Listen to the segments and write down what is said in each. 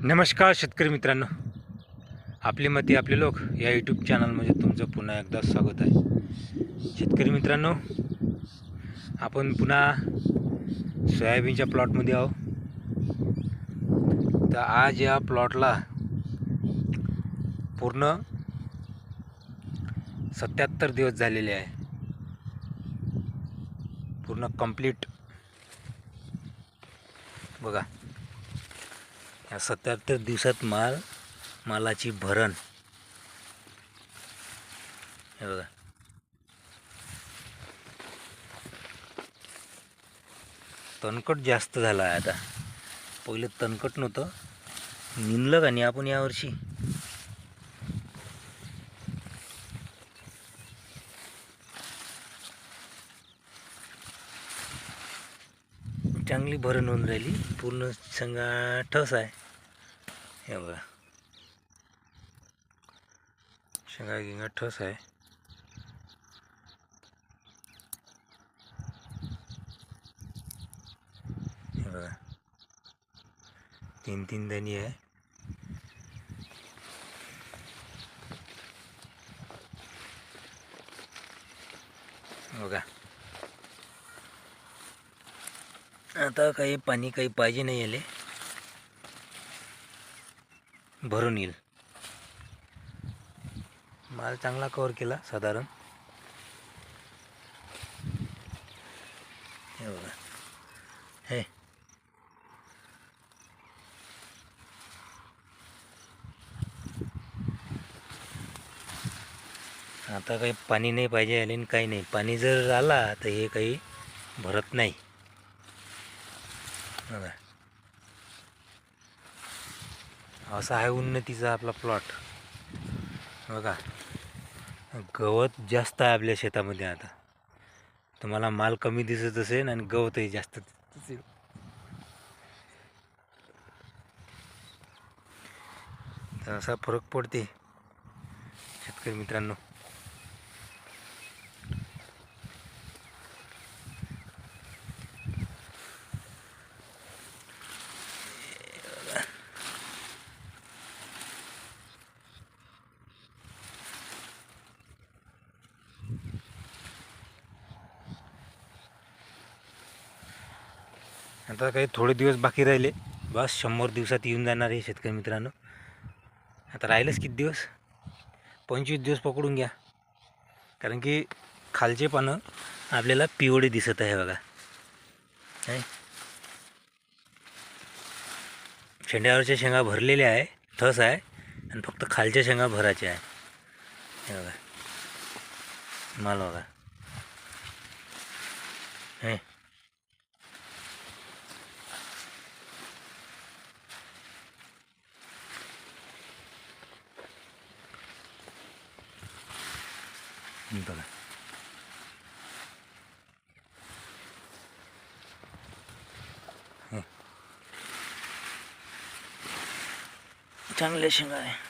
नमस्कार शेतकरी मित्रांनो. आपली मते आपले लोक या यूट्यूब चॅनलमध्ये तुमचं पुन्हा एकदा स्वागत आहे. शेतकरी मित्रांनो आपण पुन्हा सोयाबीनच्या प्लॉटमध्ये आहो तर आज या प्लॉटला पूर्ण सत्याहत्तर दिवस झालेले आहे. पूर्ण कंप्लीट बघा. या सत्याहत्तर दिवसात माल मालाची भरण. हे बघा. तणकट जास्त झाला आहे आता. पहिले तणकट नव्हतं. निनलं का नाही आपण यावर्षी चांगली भरण होऊन राहिली. पूर्ण संगा ठस आहे. हे बघा. शेंगा गिंगा ठस आहे. हे बघा. तीन तीन दाणी आहे. बघा. आता काही पाणी काही पाहिजे नाही आले भरून येईल. माल चांगला कवर केला साधारण. हे बघा. हे. आता काही पाणी नाही पाहिजे आले आणि काही नाही. पाणी जर आला तर हे काही भरत नाही. बघा असा आहे उन्नतीचा आपला प्लॉट बघा. गवत जास्त आहे आपल्या शेतामध्ये आता. तुम्हाला माल कमी दिसत असेल आणि गवतही जास्त दिसेल. तर असा फरक पडते. शेतकरी मित्रांनो. आता काही थोडे दिवस बाकी राहिले. बस शंभर दिवसात येऊन जाणार आहे शेतकरी मित्रांनो. आता राहिलंच किती दिवस? पंचवीस दिवस पकडून घ्या. कारण की खालचे पानं आपल्याला पिवळे दिसत आहे बघा. आहे शेंड्यावरच्या शेंगा भरलेल्या आहे थस आहे आणि फक्त खालच्या शेंगा भरायच्या आहे. हे बघा. माल बघा. हे. हे. चांगले शेंगा आहे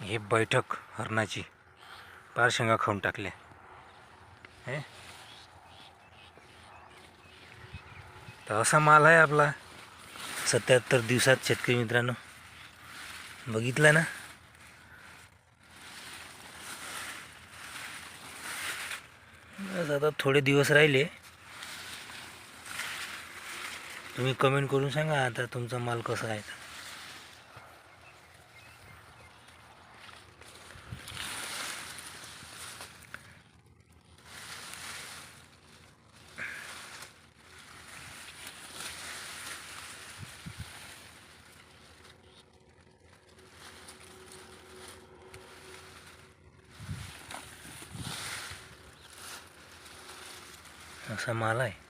हे बैठक हरणाची. पार शेंगा खाऊन टाकल्या. हे? तर असा माल आहे आपला. सत्याहत्तर दिवसात शेतकरी मित्रांनो. बघितलं ना? आज आता थोडे दिवस राहिले. तुम्ही कमेंट करून सांगा आता तुमचा माल कसा आहे. तर. असा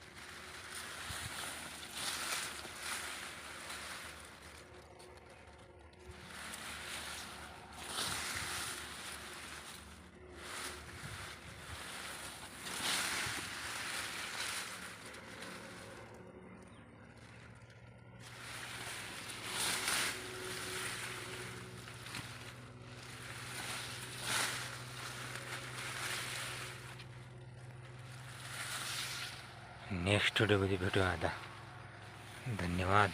नेक्स्ट व्हिडिओमध्ये भेटूया. आता धन्यवाद.